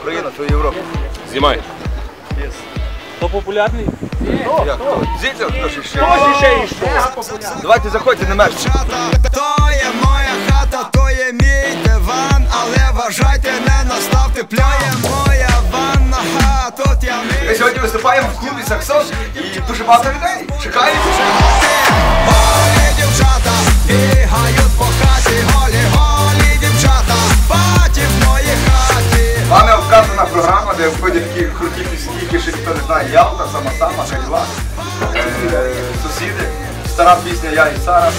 Україна, то Європа. Знімай. Хто популярний? Як? Хто? Ж ще? Хто ще йшов? Давайте заходьте на меч. То є моя хата, то є мій диван, але вважайте, не наставте пляє моя ванна, ха, тут я Ми сьогодні виступаємо в клубі Саксон і дуже багато людей. Чекають. Хаті, голі, голі дівчата, паті в моїй хаті. Вами вказана програма, де входять такі круті пісні, які ще ніхто не знає. Ялта, сама сама, Галіва, е, сусіди, стара пісня Я і Сара.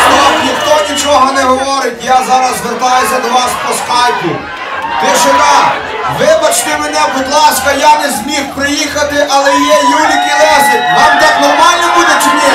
Стоп, ніхто нічого не говорить, я зараз звертаюся до вас по скайпу. Тишина! Вибачте мене, будь ласка, я не зміг приїхати, але є Юлік і Лесик. Вам так нормально буде чи ні?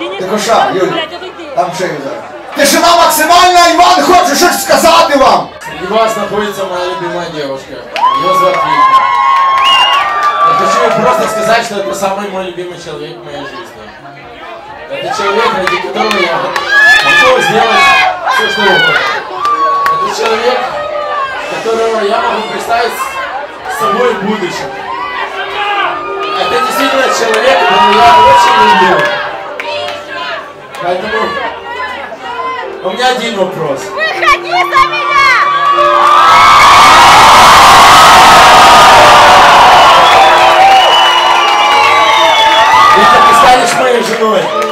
Тихо, тихо, ша, Юль. Там шию зараз. Тишина максимальна, Іван хоче щось сказати вам. Среди вас находится моя любимая девушка. Ее зовут Вика. Я хочу просто сказать, что это самый мой любимый человек в моей жизни. Это человек, ради которого я готов сделать все, что угодно. Это человек, которого я могу представить с собой в будущем. Это действительно человек, которого я очень люблю. Поэтому у меня один вопрос. Выходи за меня! Вика, ты станешь моей женой.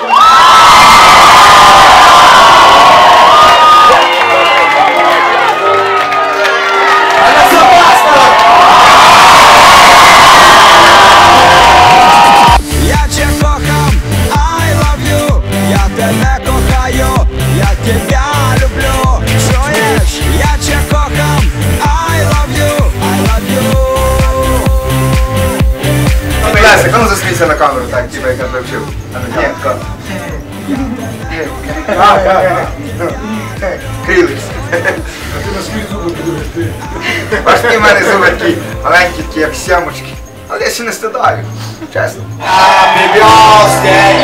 Крились. Бачиш, Важкі в мене зуби такі маленькі, такі, як сямочки. Але я ще не стидаю, чесно. Happy birthday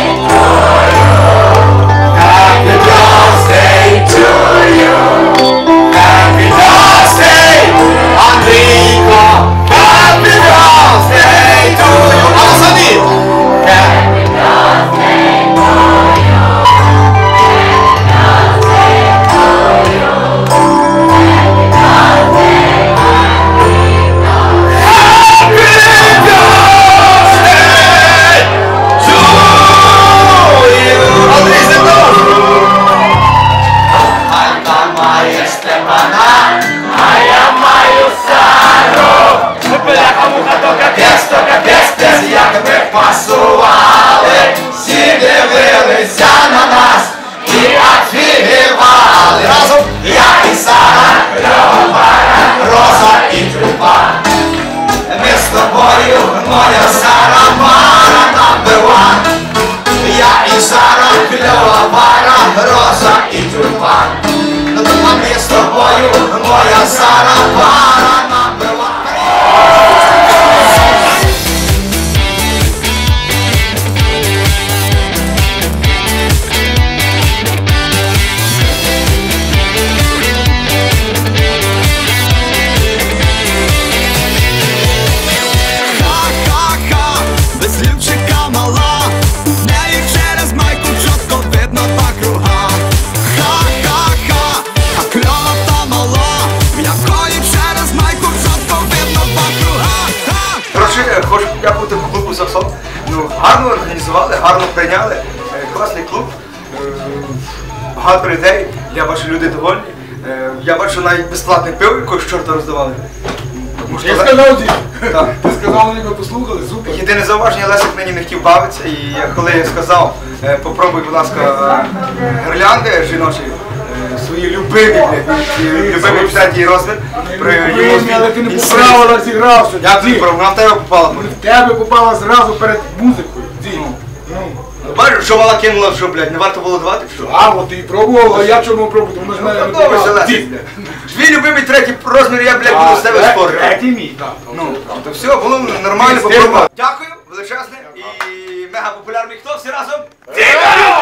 Пасували, всі дивилися на нас і офігівали разом я і Сара, Льова, Роза і Тюльпан. Ми з тобою, моя Сара, пара number one. Я і Сара, кльова пара, Роза і то ми з тобою, моя Сара, пара гарно організували, гарно прийняли. Е, Класний клуб. Е, Багато людей. Я бачу, люди довольні. Е, Я бачу навіть безплатне пиво якогось чорта роздавали. Я сказав. Так. Ти сказав, вони послухали, супер. Єдине зауваження, Лесик мені не хотів бавитися, і коли я сказав, попробуй, будь ласка, гірлянди жіночі, свої любимі, любимі п'ятій розмір, при йому ти не він- по правилах зіграв, що Як ти Дім. вона в тебе попала? В тебе попала зразу перед музикою. Дім. Ну. Бачиш, що мала кинула, що, блядь, не варто було давати, що? А, от ти пробував, а я чому пробую? Воно ж мене не блядь. Твій любимий третій розмір, я, блядь, буду з тебе спорити. Третій мій, так. Ну, то все, було нормально Стильно. попробувати. Дякую, величезне і мега популярний. Хто всі разом? Діма!